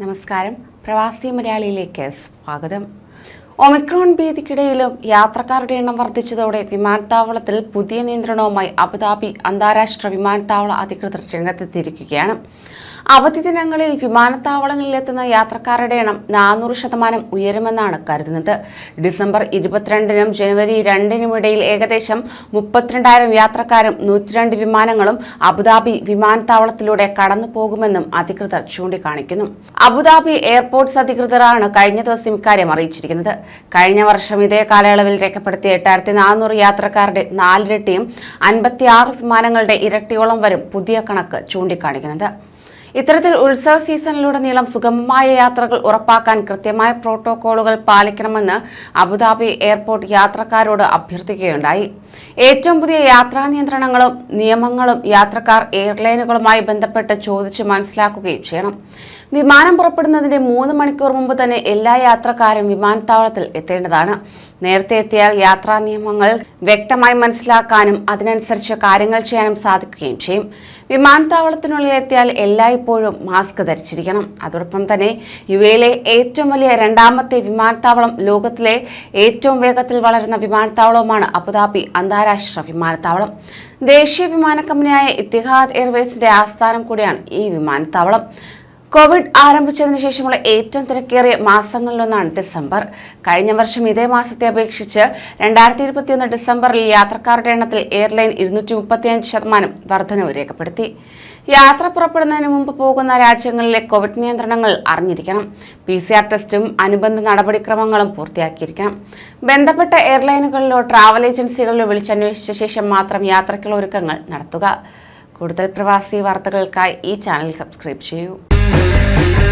നമസ്കാരം. പ്രവാസി മലയാളിയിലേക്ക് സ്വാഗതം. ഒമിക്രോൺ ഭീതിക്കിടയിലും യാത്രക്കാരുടെ എണ്ണം വർദ്ധിച്ചതോടെ വിമാനത്താവളത്തിൽ പുതിയ നിയന്ത്രണവുമായി അബുദാബി അന്താരാഷ്ട്ര വിമാനത്താവള അധികൃതർ രംഗത്തെത്തിയിരിക്കുകയാണ്. അവധി ദിനങ്ങളിൽ വിമാനത്താവളങ്ങളിലെത്തുന്ന യാത്രക്കാരുടെ എണ്ണം നാനൂറ് ശതമാനം ഉയരുമെന്നാണ് കരുതുന്നത്. ഡിസംബർ ഇരുപത്തിരണ്ടിനും ജനുവരി രണ്ടിനും ഇടയിൽ ഏകദേശം മുപ്പത്തിരണ്ടായിരം യാത്രക്കാരും നൂറ്റിരണ്ട് വിമാനങ്ങളും അബുദാബി വിമാനത്താവളത്തിലൂടെ കടന്നു പോകുമെന്നും അധികൃതർ ചൂണ്ടിക്കാണിക്കുന്നു. അബുദാബി എയർപോർട്ട്സ് അധികൃതരാണ് കഴിഞ്ഞ ദിവസം ഇക്കാര്യം അറിയിച്ചിരിക്കുന്നത്. കഴിഞ്ഞ വർഷം ഇതേ കാലയളവിൽ രേഖപ്പെടുത്തിയ എട്ടായിരത്തി നാനൂറ് യാത്രക്കാരുടെ നാലിരട്ടിയും അൻപത്തിയാറ് വിമാനങ്ങളുടെ ഇരട്ടിയോളം വരും പുതിയ കണക്ക് ചൂണ്ടിക്കാണിക്കുന്നത്. ഇത്തരത്തിൽ ഉത്സവ സീസണിലുടനീളം സുഗമമായ യാത്രകൾ ഉറപ്പാക്കാൻ കൃത്യമായ പ്രോട്ടോകോളുകൾ പാലിക്കണമെന്ന് അബുദാബി എയർപോർട്ട് യാത്രക്കാരോട് അഭ്യർത്ഥിക്കുകയുണ്ടായി. ഏറ്റവും പുതിയ യാത്രാ നിയന്ത്രണങ്ങളും നിയമങ്ങളും യാത്രക്കാർ എയർലൈനുകളുമായി ബന്ധപ്പെട്ട് ചോദിച്ച് മനസ്സിലാക്കുകയും ചെയ്യണം. വിമാനം പുറപ്പെടുന്നതിന്റെ മൂന്ന് മണിക്കൂർ മുമ്പ് തന്നെ എല്ലാ യാത്രക്കാരും വിമാനത്താവളത്തിൽ എത്തേണ്ടതാണ്. നേരത്തെ എത്തിയാൽ യാത്രാ നിയമങ്ങൾ വ്യക്തമായി മനസ്സിലാക്കാനും അതിനനുസരിച്ച് കാര്യങ്ങൾ ചെയ്യാനും സാധിക്കുകയും ചെയ്യും. വിമാനത്താവളത്തിനുള്ളിൽ എത്തിയാൽ എല്ലായ്പ്പോഴും മാസ്ക് ധരിച്ചിരിക്കണം. അതോടൊപ്പം തന്നെ യു എയിലെ ഏറ്റവും വലിയ രണ്ടാമത്തെ വിമാനത്താവളം ലോകത്തിലെ ഏറ്റവും വേഗത്തിൽ വളരുന്ന വിമാനത്താവളവുമാണ് അബുദാബി അന്താരാഷ്ട്ര വിമാനത്താവളം. ദേശീയ വിമാന കമ്പനിയായ ഇത്തിഹാദ് എയർവേസിന്റെ ആസ്ഥാനം കൂടിയാണ് ഈ വിമാനത്താവളം. കോവിഡ് ആരംഭിച്ചതിന് ശേഷമുള്ള ഏറ്റവും തിരക്കേറിയ മാസങ്ങളിലൊന്നാണ് ഡിസംബർ. കഴിഞ്ഞ വർഷം ഇതേ മാസത്തെ അപേക്ഷിച്ച് രണ്ടായിരത്തി ഇരുപത്തിയൊന്ന് ഡിസംബറിൽ യാത്രക്കാരുടെ എണ്ണത്തിൽ എയർലൈൻ ഇരുന്നൂറ്റി മുപ്പത്തിയഞ്ച് ശതമാനം വർധനവ് രേഖപ്പെടുത്തി. യാത്ര പുറപ്പെടുന്നതിന് മുമ്പ് പോകുന്ന രാജ്യങ്ങളിലെ കോവിഡ് നിയന്ത്രണങ്ങൾ അറിഞ്ഞിരിക്കണം. പി സി ആർ ടെസ്റ്റും അനുബന്ധ നടപടിക്രമങ്ങളും പൂർത്തിയാക്കിയിരിക്കണം. ബന്ധപ്പെട്ട എയർലൈനുകളിലോ ട്രാവൽ ഏജൻസികളിലോ വിളിച്ചന്വേഷിച്ച ശേഷം മാത്രം യാത്രയ്ക്കുള്ള ഒരുക്കങ്ങൾ നടത്തുക. കൂടുതൽ പ്രവാസി വാർത്തകൾക്കായി ഈ ചാനൽ സബ്സ്ക്രൈബ് ചെയ്യൂ. Yeah.